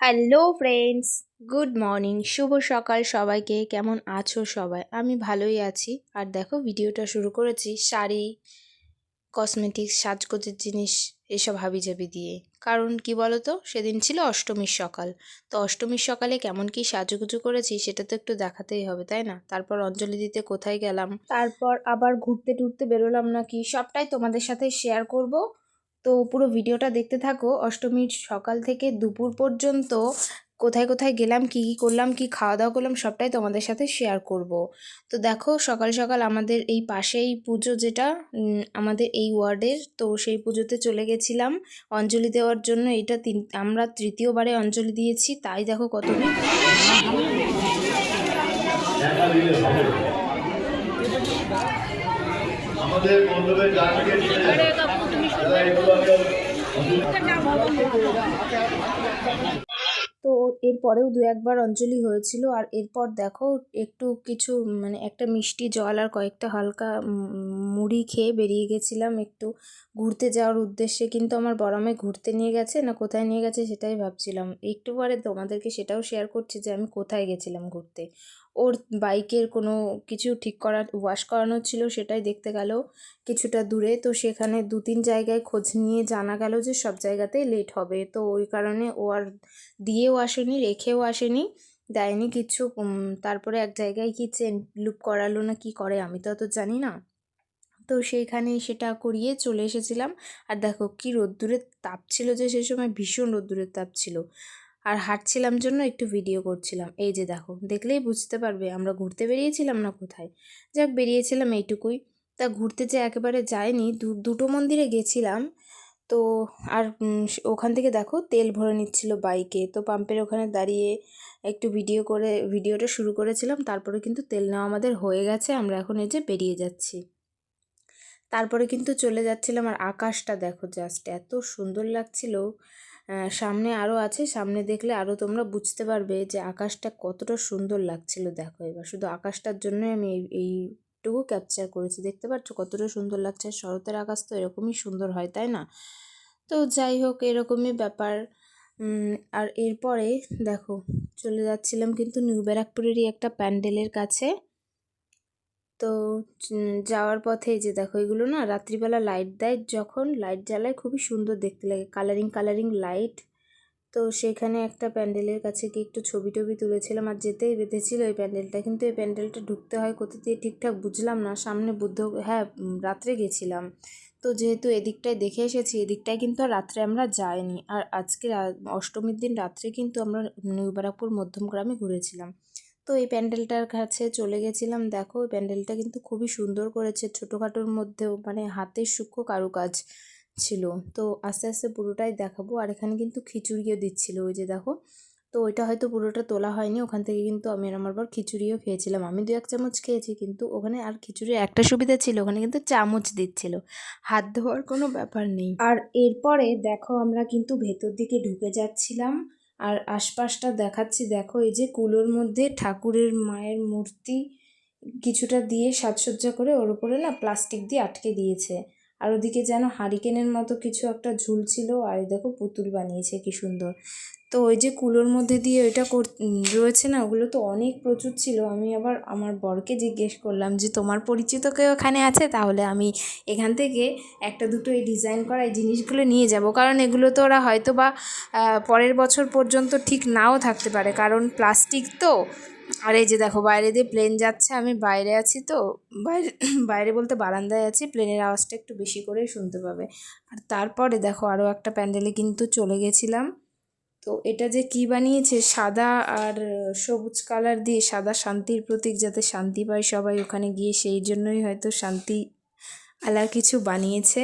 Hello friends good morning শুভ সকাল সবাইকে। কেমন আছো সবাই? আমি ভালোই আছি। আর দেখো, ভিডিওটা শুরু করেছি শাড়ি কসমেটিক্স সাজগোজের জিনিস, এসব হাবি হাবিজাবি দিয়ে। কারণ কি বলো তো সেদিন ছিল অষ্টমীর সকাল। তো অষ্টমীর সকালে কেমন কি সাজুগুজু করেছি, সেটা তো একটু দেখাতেই হবে, তাই না? তারপর অঞ্জলি দিতে কোথায় গেলাম? তারপর আবার ঘুরতে টুরতে বেরোলাম নাকি? সবটাই তোমাদের সাথে শেয়ার করব। তো পুরো ভিডিওটা দেখতে থাকো। অষ্টমীর সকাল থেকে দুপুর পর্যন্ত কোথায় কোথায় গেলাম, কি কি করলাম, কি খাওয়া দাওয়া করলাম, সবটাই তোমাদের সাথে শেয়ার করব। তো দেখো, সকাল সকাল আমাদের এই পাশেই পুজো যেটা আমাদের এই ওয়ার্ডের, তো সেই পুজোতে চলে গেছিলাম। অঞ্জলি দেওয়ার জন্য এটা তিন, আমরা তৃতীয়বারে অঞ্জলি দিয়েছি, তাই দেখো কত আমাদের তো এরপরেও দু একবার অঞ্জলি হয়েছিল আর এরপর দেখো একটু কিছু মানে একটা মিষ্টি জল আর কয়েকটা হালকা মুড়ি খেয়ে বেরিয়ে গেছিলাম একটু। ঘুরতে যাওয়ার উদ্দেশ্যে কিন্তু আমার বড়মে ঘুরতে নিয়ে গেছে, না কোথায় নিয়ে গেছে সেটাই ভাবছিলাম। একটু পরে তোমাদেরকে সেটাও শেয়ার করছি যে আমি কোথায় গেছিলাম ঘুরতে। ওর বাইকের কোনো কিছু ঠিক করা ওয়াশ করানোর ছিল সেটাই দেখতে গেল কিছুটা দূরে। তো সেখানে দু তিন জায়গায় খোঁজ নিয়ে জানা গেল যে সব জায়গাতেই লেট হবে। তো ওই কারণে ও আর দিয়েও আসেনি, রেখেও আসেনি, দেয়নি কিছু। তারপরে এক জায়গায় কি চেন লুপ করালো না কি করে আমি তো অত জানি না। তো সেইখানে সেটা করিয়ে চলে এসেছিলাম। আর দেখো কি রোদ্দুরের তাপ ছিল যে সেই সময় ভীষণ রোদ্দুরের তাপ ছিল। আর হাঁটছিলাম জন্য একটু ভিডিও করছিলাম। এই যে দেখো, দেখলেই বুঝতে পারবে আমরা ঘুরতে বেরিয়েছিলাম না কোথায়। যাক, বেরিয়েছিলাম এইটুকুই। তা ঘুরতে যে একেবারে যায়নি দুটো মন্দিরে গেছিলাম। তো আর ওখান থেকে দেখো তেল ভরে নিচ্ছিল বাইকে। তো পাম্পের ওখানে দাঁড়িয়ে একটু ভিডিও করে ভিডিওটা শুরু করেছিলাম। তারপরে কিন্তু তেল নেওয়া আমাদের হয়ে গেছে। আমরা এখন এই যে বেরিয়ে যাচ্ছি। তারপরে কিন্তু চলে যাচ্ছিলাম আর আকাশটা দেখো জাস্ট এত সুন্দর লাগছিল। সামনে আরও আছে, সামনে দেখলে আরও তোমরা বুঝতে পারবে যে আকাশটা কতটা সুন্দর লাগছিল। দেখো এবার শুধু আকাশটার জন্যই আমি এই, এইটুকু ক্যাপচার করেছি। দেখতে পাচ্ছ কতটা সুন্দর লাগছে? শরতের আকাশ তো এরকমই সুন্দর হয়, তাই না? তো যাই হোক, এরকমই ব্যাপার। আর এরপরে দেখো, চলে যাচ্ছিলাম কিন্তু নিউ ব্যারাকপুরেরই একটা প্যান্ডেলের কাছে। তো যাওয়ার পথে যে দেখো, এগুলো না রাত্রিবেলা লাইট দেয়, যখন লাইট জ্বালায় খুবই সুন্দর দেখতে লাগে কালারিং কালারিং লাইট তো সেখানে একটা প্যান্ডেলের কাছে গিয়ে একটু ছবি টবি তুলেছিলাম আর যেতেই বেঁধেছিল এই প্যান্ডেলটা, কিন্তু এই প্যান্ডেলটা ঢুকতে হয় কোথা দিয়ে ঠিকঠাক বুঝলাম না, সামনে বুদ্ধ হ্যাঁ রাত্রে গেছিলাম। তো যেহেতু এদিকটায় দেখে এসেছি, এদিকটায় কিন্তু আর রাত্রে আমরা যাইনি। আর আজকে অষ্টমীর দিন রাত্রে কিন্তু আমরা নিউ ব্যারাকপুর মধ্যম গ্রামে ঘুরেছিলাম। তো এই প্যান্ডেলটার কাছে চলে গেছিলাম। দেখো, ওই প্যান্ডেলটা কিন্তু খুবই সুন্দর করেছে। ছোটোখাটোর মধ্যেও মানে হাতের সূক্ষ্ম কারুকাজ ছিল। তো আস্তে আস্তে পুরোটাই দেখাবো। আর এখানে কিন্তু খিচুড়িও দিচ্ছিল ওই যে দেখো। তো ওইটা হয়তো পুরোটা তোলা হয়নি। ওখান থেকে কিন্তু আমি আমার পর খিচুড়িও খেয়েছিলাম। আমি দু এক চামচ খেয়েছি, কিন্তু ওখানে আর খিচুড়ির একটা সুবিধা ছিল। ওখানে কিন্তু চামচ দিচ্ছিল। হাত ধোয়ার কোনো ব্যাপার নেই। আর এরপরে দেখো, আমরা কিন্তু ভেতর দিকে ঢুকে যাচ্ছিলাম। আর আশপাশটা দেখাচ্ছি। দেখো, এই যে কুলোর মধ্যে ঠাকুরের মায়ের মূর্তি কিছুটা দিয়ে সাজসজ্জা করে ওর উপরে না প্লাস্টিক দিয়ে আটকে দিয়েছে। আর ওদিকে যেন হারিকেনের মতো কিছু একটা ঝুলছিল, আর দেখো পুতুল বানিয়েছে, কি সুন্দর। তো ওই যে কুলোর মধ্যে দিয়ে ওইটা রয়েছে না, ওগুলো তো অনেক প্রচুর ছিল। আমি আবার আমার বরকে জিজ্ঞেস করলাম যে, তোমার পরিচিত কেউ এখানে আছে? তাহলে আমি এখান থেকে একটা দুটো এই ডিজাইন করা এই জিনিসগুলো নিয়ে যাব। কারণ এগুলো তো ওরা হয়তো বা পরের বছর পর্যন্ত ঠিক নাও থাকতে পারে। কারণ প্লাস্টিক তো আর এই যে দেখো, বাইরে দিয়ে প্লেন যাচ্ছে, আমি বাইরে আছি তো, বাইরে বাইরে বলতে বারান্দায় আছি প্লেনের আওয়াজটা একটু বেশি করেই শুনতে পাবে। আর তারপরে দেখো আরও একটা প্যান্ডেলে কিন্তু চলে গেছিলাম। তো এটা যে কি বানিয়েছে, সাদা আর সবুজ কালার দিয়ে, সাদা শান্তির প্রতীক যাতে শান্তি পায় সবাই, ওখানে গিয়ে সেই জন্যই হয়তো শান্তি আলার কিছু বানিয়েছে।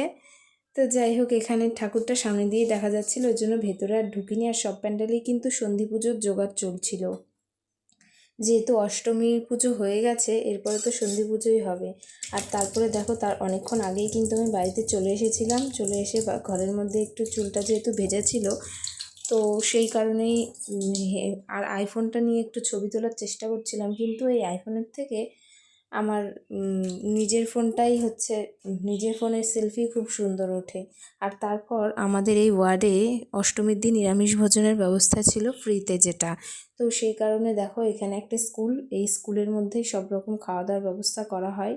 তো যাই হোক, এখানে ঠাকুরটা সামনে দিয়ে দেখা যাচ্ছিল ওই জন্য ভেতরে আর ঢুকিনি, আর সব প্যান্ডেলেই কিন্তু সন্ধি পুজোর জোগাড় চলছিল। যেহেতু অষ্টমী পুজো হয়ে গেছে, এরপরে তো সন্ধি পুজোই হবে। আর তারপরে দেখো, তার অনেকক্ষণ আগেই কিন্তু আমি বাড়িতে চলে এসেছিলাম। চলে এসে ঘরের মধ্যে একটু চুলটা যেহেতু ভেজা ছিল তো সেই কারণেই আর আইফোনটা নিয়ে একটু ছবি তোলার চেষ্টা করছিলাম। কিন্তু এই আইফোনের থেকে আমার নিজের ফোনটাই হচ্ছে, নিজের ফোনের সেলফি খুব সুন্দর ওঠে। আর তারপর আমাদের এই ওয়ার্ডে অষ্টমীর দিন নিরামিষ ভোজনের ব্যবস্থা ছিল ফ্রিতে যেটা। তো সেই কারণে দেখো এখানে একটা স্কুল, এই স্কুলের মধ্যেই সব রকম খাওয়া দাওয়ার ব্যবস্থা করা হয়।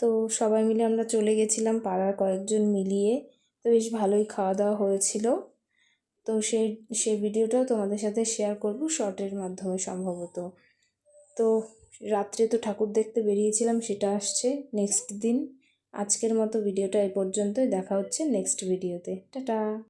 তো সবাই মিলে আমরা চলে গেছিলাম পাড়ার কয়েকজন মিলিয়ে। তো বেশ ভালোই খাওয়া দাওয়া হয়েছিল। তো সেই সেই ভিডিওটাও তোমাদের সাথে শেয়ার করব শর্টের মাধ্যমে সম্ভবত। তো রাত্রে তো ঠাকুর দেখতে বেরিয়েছিলাম, সেটা আসছে নেক্সট দিন। আজকের মতো ভিডিওটা এ পর্যন্তই, দেখা হচ্ছে নেক্সট ভিডিওতে টাটা।